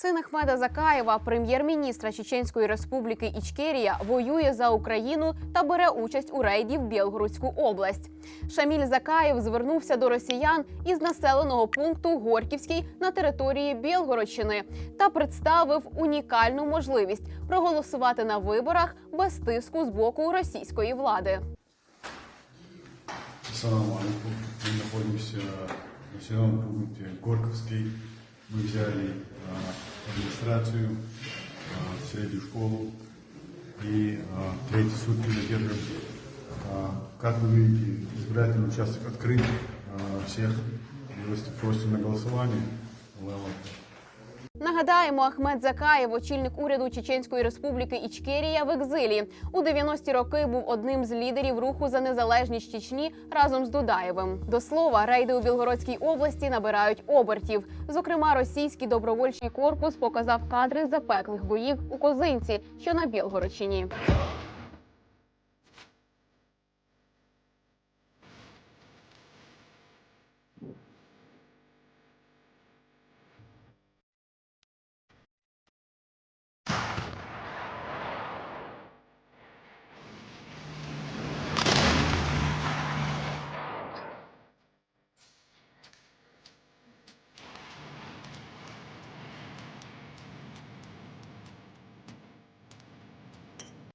Син Ахмеда Закаєва, прем'єр-міністра Чеченської республіки Ічкерія, воює за Україну та бере участь у рейді в Білгородську область. Шаміль Закаєв звернувся до росіян із населеного пункту Горківський на території Білгородщини та представив унікальну можливість проголосувати на виборах без тиску з боку російської влади. Ассаламу алейкум. Мы находимся в населенном пункте Горковский. Мы взяли администрацию, а, среднюю школу и а, третьи сутки задерживаем. А, как вы видите, избирательный участок открыт. Всех если просим на голосование. Нагадаємо, Ахмед Закаєв, очільник уряду Чеченської республіки Ічкерія в екзилі. У 90-ті роки був одним з лідерів руху за незалежність Чечні разом з Дудаєвим. До слова, рейди у Білгородській області набирають обертів. Зокрема, російський добровольчий корпус показав кадри запеклих боїв у Козинці, що на Білгородщині.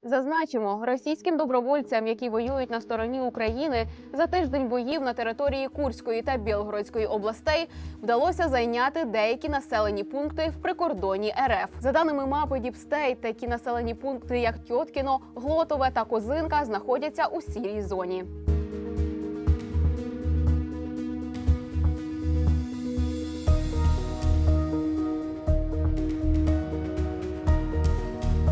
Зазначимо, російським добровольцям, які воюють на стороні України, за тиждень боїв на території Курської та Білгородської областей вдалося зайняти деякі населені пункти в прикордоні РФ. За даними мапи Діпстейт, такі населені пункти, як Тьоткіно, Глотове та Козинка, знаходяться у сірій зоні.